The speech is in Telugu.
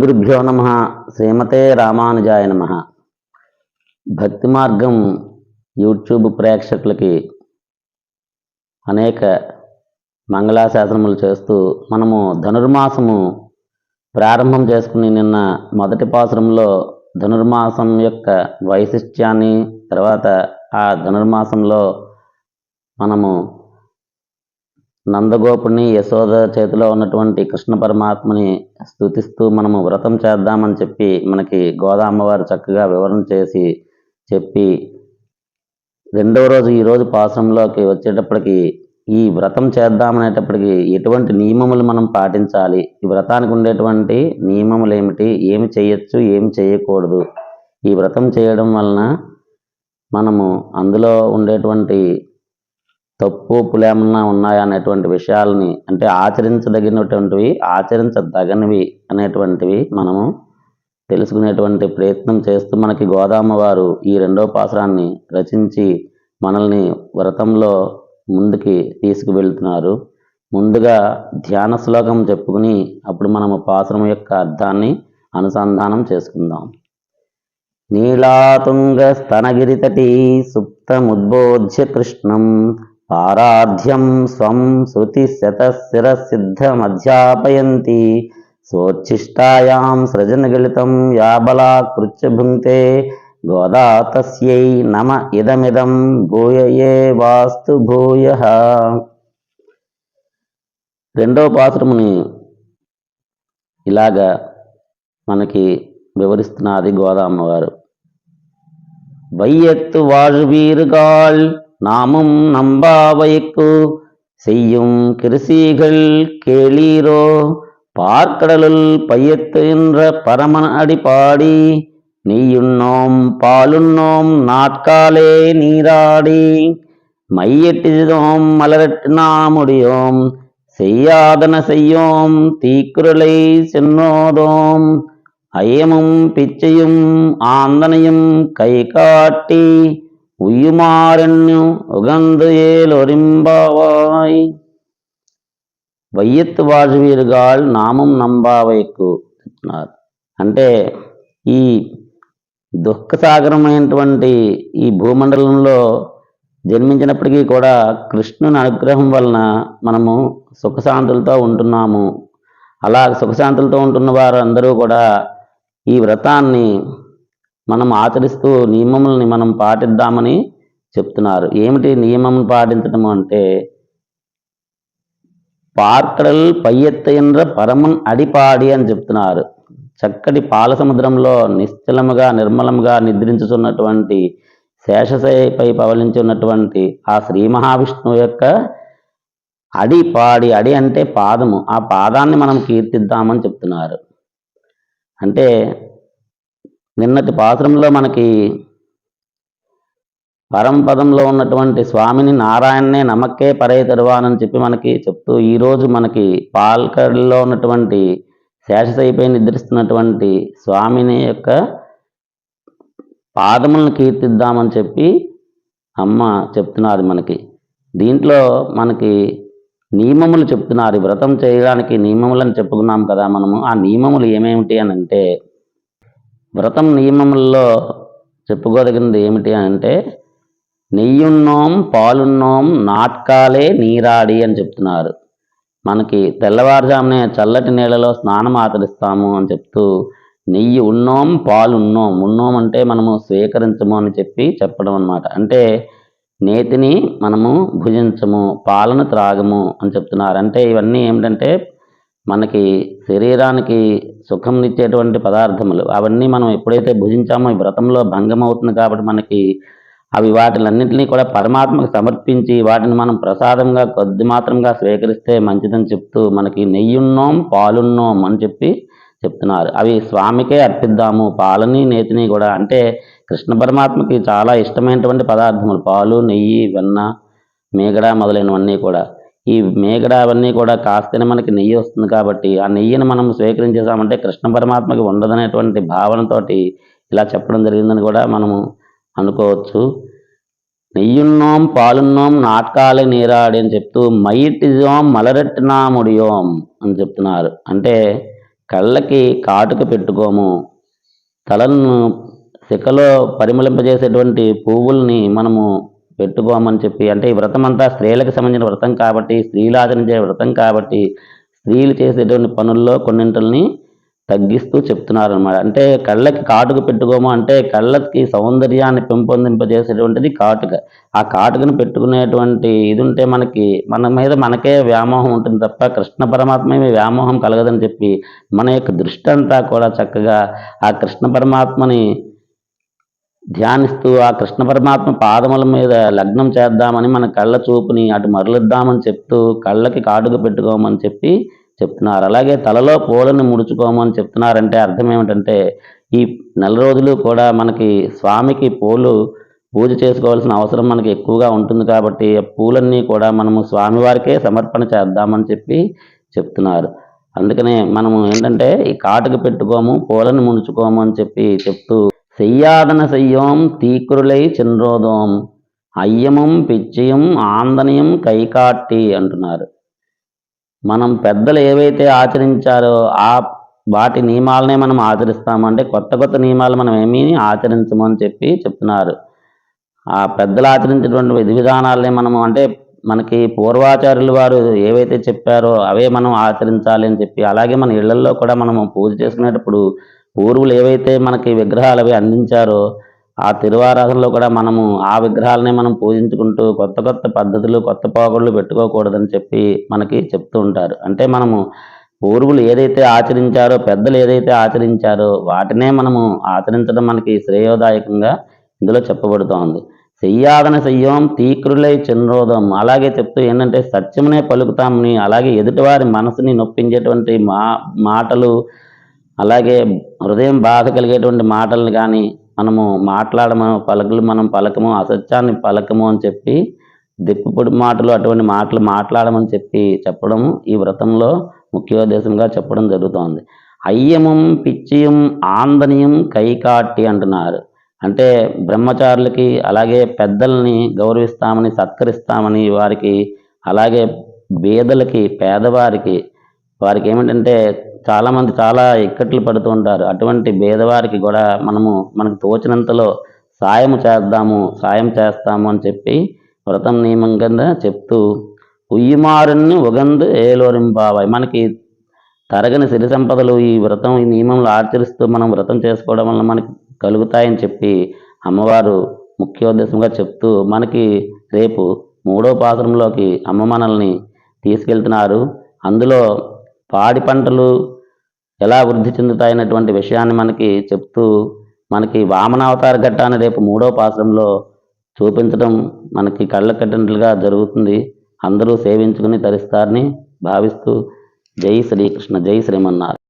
గురుభ్యో నమ. శ్రీమతే రామానుజాయ నమ. భక్తి మార్గం యూట్యూబ్ ప్రేక్షకులకి అనేక మంగళాశాసనములు చేస్తూ మనము ధనుర్మాసము ప్రారంభం చేసుకుని నిన్న మొదటి పాసురంలో ధనుర్మాసం యొక్క వైశిష్ట్యాన్ని తర్వాత ఆ ధనుర్మాసంలో మనము నందగోపుని యశోద చేతిలో ఉన్నటువంటి కృష్ణ పరమాత్మని స్థుతిస్తూ మనము వ్రతం చేద్దామని చెప్పి మనకి గోదామ్మవారు చక్కగా వివరణ చేసి చెప్పి రెండవ రోజు ఈరోజు పాసంలోకి వచ్చేటప్పటికి ఈ వ్రతం చేద్దామనేటప్పటికి ఎటువంటి నియమములు మనం పాటించాలి? ఈ వ్రతానికి ఉండేటువంటి నియమములు ఏమిటి? ఏమి చేయొచ్చు? ఏమి చేయకూడదు? ఈ వ్రతం చేయడం వలన మనము అందులో ఉండేటువంటి తప్పు పులేమన్నా ఉన్నాయా అనేటువంటి విషయాలని అంటే ఆచరించదగినటువంటివి ఆచరించదగనివి అనేటువంటివి మనము తెలుసుకునేటువంటి ప్రయత్నం చేస్తూ మనకి గోదామ వారు ఈ రెండవ పాసరాన్ని రచించి మనల్ని వ్రతంలో ముందుకి తీసుకువెళ్తున్నారు. ముందుగా ధ్యాన శ్లోకం చెప్పుకుని అప్పుడు మనము పాసరం యొక్క అర్థాన్ని అనుసంధానం చేసుకుందాం. నీళాతుంగ స్తనగిరితటి సుప్తముద్బోధ్య కృష్ణం ఆరాధ్యం స్వం శృతి శతశిరసిద్ధమధ్యాపయంతి. సోచ్ఛిష్టాయాం సృజనగలితం యాబలా కృత్య గోదా తస్యై నమ ఇదమిదం భూయయే వాస్తు భూయ. రెండవ పాత్రముని ఇలాగా మనకి వివరిస్తున్నది గోదా అమ్మవారు వైయత్తు వాజువీరుగాల్ நாமும் நம்பாவைக்கு செய்யும் கிருசிகள் கேளீரோ. பார்க்கடலுள் பையத்துகின்ற பரமன் அடிப்பாடி நெய்யுண்ணோம் பாலுண்ணோம் நாட்காலே நீராடி. மையட்டிதோம் மலரட்டு நாமுடியோம் செய்யாதன செய்யோம் தீக்குறளை சென்னோதோம். அயமும் பிச்சையும் ஆந்தனையும் கை காட்டி ఉయ్యుమారెన్ను ఉగందు ఏలొరింబావాయ్ వాజువీరు వాజువీరుగాల్ నామం నంబావైకు చెప్తున్నారు అంటే ఈ దుఃఖసాగరమైనటువంటి ఈ భూమండలంలో జన్మించినప్పటికీ కూడా కృష్ణుని అనుగ్రహం వలన మనము సుఖశాంతులతో ఉంటున్నాము అలా సుఖశాంతులతో ఉంటున్న వారు అందరూ కూడా ఈ వ్రతాన్ని మనం ఆచరిస్తూ నియమములని మనం పాటిద్దామని చెప్తున్నారు. ఏమిటి నియమం పాటించడం అంటే పార్కడల్ పయ్యెత్తైన పరమన్ అడిపాడి అని చెప్తున్నారు. చక్కటి పాల సముద్రంలో నిశ్చలముగా నిర్మలముగా నిద్రించుతున్నటువంటి శేషశయపై పవలించి ఉన్నటువంటి ఆ శ్రీ మహావిష్ణువు యొక్క అడి పాడి అడి అంటే పాదము. ఆ పాదాన్ని మనం కీర్తిద్దామని చెప్తున్నారు. అంటే నిన్నటి పాత్రంలో మనకి పరంపదంలో ఉన్నటువంటి స్వామిని నారాయణనే నమక్కే పరే తరువానని చెప్పి మనకి చెప్తూ ఈరోజు మనకి పాల్కర్లో ఉన్నటువంటి శేషసైపై నిద్రిస్తున్నటువంటి స్వామిని యొక్క పాదములను కీర్తిద్దామని చెప్పి అమ్మ చెప్తున్నారు మనకి. దీంట్లో మనకి నియమములు చెప్తున్నారు. వ్రతం చేయడానికి నియమములను చెప్పుకున్నాం కదా మనము. ఆ నియమములు ఏమేమిటి అని అంటే వ్రతం నియమముల్లో చెప్పుకోదగింది ఏమిటి అంటే నెయ్యున్నోం పాలున్నోం నాట్కాలే నీరాడి అని చెప్తున్నారు. మనకి తెల్లవారుజామునే చల్లటి నీళ్ళలో స్నానం ఆచరిస్తాము అని చెప్తూ నెయ్యి ఉన్నోం పాలు ఉన్నోం ఉన్నోం అంటే మనము స్వీకరించము అని చెప్పి చెప్పడం అనమాట అంటే నేతిని మనము భుజించము పాలను త్రాగము అని చెప్తున్నారు. అంటే ఇవన్నీ ఏమిటంటే మనకి శరీరానికి సుఖం ఇచ్చేటువంటి పదార్థములు అవన్నీ మనం ఎప్పుడైతే భుజించామో ఈ వ్రతంలో భంగం అవుతుంది కాబట్టి మనకి అవి వాటిలన్నింటినీ కూడా పరమాత్మకు సమర్పించి వాటిని మనం ప్రసాదంగా కొద్ది మాత్రంగా స్వీకరిస్తే మంచిదని చెప్తూ మనకి నెయ్యున్నోం పాలున్నోం అని చెప్పి చెప్తున్నారు. అవి స్వామికే అర్పిద్దాము. పాలని నేతిని కూడా అంటే కృష్ణ పరమాత్మకి చాలా ఇష్టమైనటువంటి పదార్థములు. పాలు నెయ్యి వెన్న మేగడ మొదలైనవన్నీ కూడా. ఈ మేకడ అవన్నీ కూడా కాస్తేనే మనకి నెయ్యి వస్తుంది కాబట్టి ఆ నెయ్యిని మనం స్వీకరించేసామంటే కృష్ణ పరమాత్మకి ఉండదనేటువంటి భావనతోటి ఇలా చెప్పడం జరిగిందని కూడా మనము అనుకోవచ్చు. నెయ్యున్నోం పాలున్నోం నాటకాలే నీరాడి అని చెప్తూ మైటిజోం మలరెట్టినాముడియోం అని చెప్తున్నారు. అంటే కళ్ళకి కాటుక పెట్టుకోము తలను శిఖలో పరిమళింపజేసేటువంటి పువ్వుల్ని మనము పెట్టుకోమని చెప్పి అంటే ఈ వ్రతం అంతా స్త్రీలకు సంబంధించిన వ్రతం కాబట్టి స్త్రీలు ఆచరించే వ్రతం కాబట్టి స్త్రీలు చేసేటువంటి పనుల్లో కొన్నింటిని తగ్గిస్తూ చెప్తున్నారు అనమాట అంటే కళ్ళకి కాటుక పెట్టుకోము అంటే కళ్ళకి సౌందర్యాన్ని పెంపొందింపజేసేటువంటిది కాటుక. ఆ కాటుకను పెట్టుకునేటువంటి ఇది ఉంటే మనకి మన మీద మనకే వ్యామోహం ఉంటుంది తప్ప కృష్ణ పరమాత్మ మీద వ్యామోహం కలగదని చెప్పి మన యొక్క దృష్టి అంతా కూడా చక్కగా ఆ కృష్ణ పరమాత్మని ధ్యానిస్తూ ఆ కృష్ణ పరమాత్మ పాదముల మీద లగ్నం చేద్దామని మన కళ్ళ చూపుని అటు మరలిద్దామని చెప్తూ కళ్ళకి కాటుక పెట్టుకోమని చెప్పి చెప్తున్నారు. అలాగే తలలో పూలను ముడుచుకోమని చెప్తున్నారంటే అర్థం ఏమిటంటే ఈ నెల రోజులు కూడా మనకి స్వామికి పూలు పూజ చేసుకోవాల్సిన అవసరం మనకి ఎక్కువగా ఉంటుంది కాబట్టి ఆ పూలన్నీ కూడా మనము స్వామివారికే సమర్పణ చేద్దామని చెప్పి చెప్తున్నారు. అందుకనే మనము ఏంటంటే ఈ కాటుకు పెట్టుకోము పూలను ముడుచుకోము అని చెప్పి చెప్తూ செய்யாதன செய்யோம் தீக்குறளை சென்றோதோம் అయ్యమం పిచ్చియం ఆందనయం కైకాట్టి అంటున్నారు మనం పెద్దలు ఏవైతే ఆచరించారో ఆ వాటి నియమాలనే మనం ఆచరిస్తాము అంటే కొత్త కొత్త నియమాలు మనం ఏమీ ఆచరించము అని చెప్పి చెప్తున్నారు ఆ పెద్దలు ఆచరించినటువంటి విధి విధానాలనే మనము అంటే మనకి పూర్వాచార్యులు వారు ఏవైతే చెప్పారో అవే మనం ఆచరించాలి అని చెప్పి అలాగే మన ఇళ్లలో కూడా మనము పూజ చేసుకునేటప్పుడు పూర్వులు ఏవైతే మనకి విగ్రహాలు అవి అందించారో ఆ తిరువారాధనలో కూడా మనము ఆ విగ్రహాలనే మనం పూజించుకుంటూ కొత్త కొత్త పద్ధతులు కొత్త పోకడలు పెట్టుకోకూడదని చెప్పి మనకి చెప్తూ ఉంటారు. అంటే మనము పూర్వులు ఏదైతే ఆచరించారో పెద్దలు ఏదైతే ఆచరించారో వాటినే మనము ఆచరించడం మనకి శ్రేయోదాయకంగా ఇందులో చెప్పబడుతోంది చెయ్యాదన చెయ్యం తీక్రులై చంద్రోదం అలాగే చెప్తూ ఏంటంటే సత్యమునే పలుకుతామని అలాగే ఎదుటివారి మనసుని నొప్పించేటువంటి మా మాటలు అలాగే హృదయం బాధ కలిగేటువంటి మాటలను కానీ మనము మాట్లాడము పలకలు మనం పలకము అసత్యాన్ని పలకము అని చెప్పి దిప్పుపొడి మాటలు అటువంటి మాటలు మాట్లాడమని చెప్పి చెప్పడము ఈ వ్రతంలో ముఖ్యోద్దేశంగా చెప్పడం జరుగుతోంది. అయ్యమం పిచ్చియం ఆందనీయం కైకాటి అంటున్నారు. అంటే బ్రహ్మచారులకి అలాగే పెద్దల్ని గౌరవిస్తామని సత్కరిస్తామని వారికి అలాగే బీదలకి పేదవారికి వారికి ఏమిటంటే చాలామంది చాలా ఇక్కట్లు పడుతూ ఉంటారు. అటువంటి భేదవారికి కూడా మనము మనకు తోచినంతలో సాయం చేద్దాము సాయం చేస్తాము అని చెప్పి వ్రతం నియమం కింద చెప్తూ ఉయ్యమారుని ఉగందు ఏలోరింపావాయి. మనకి తరగని సిరి సంపదలు ఈ వ్రతం ఈ నియమంలో ఆచరిస్తూ మనం వ్రతం చేసుకోవడం వల్ల మనకి కలుగుతాయని చెప్పి అమ్మవారు ముఖ్యోద్దేశంగా చెప్తూ మనకి రేపు మూడో పాత్రంలోకి అమ్మ మనల్ని తీసుకెళ్తున్నారు. అందులో పాడి పంటలు ఎలా వృద్ధి చెందుతాయనేటువంటి విషయాన్ని మనకి చెప్తూ మనకి వామనావతార ఘట్టాన్ని రేపు మూడో పాశ్రంలో చూపించడం మనకి కళ్ళ కట్టినట్లుగా జరుగుతుంది. అందరూ సేవించుకుని తరిస్తారని భావిస్తూ జై శ్రీకృష్ణ జై శ్రీమన్నారు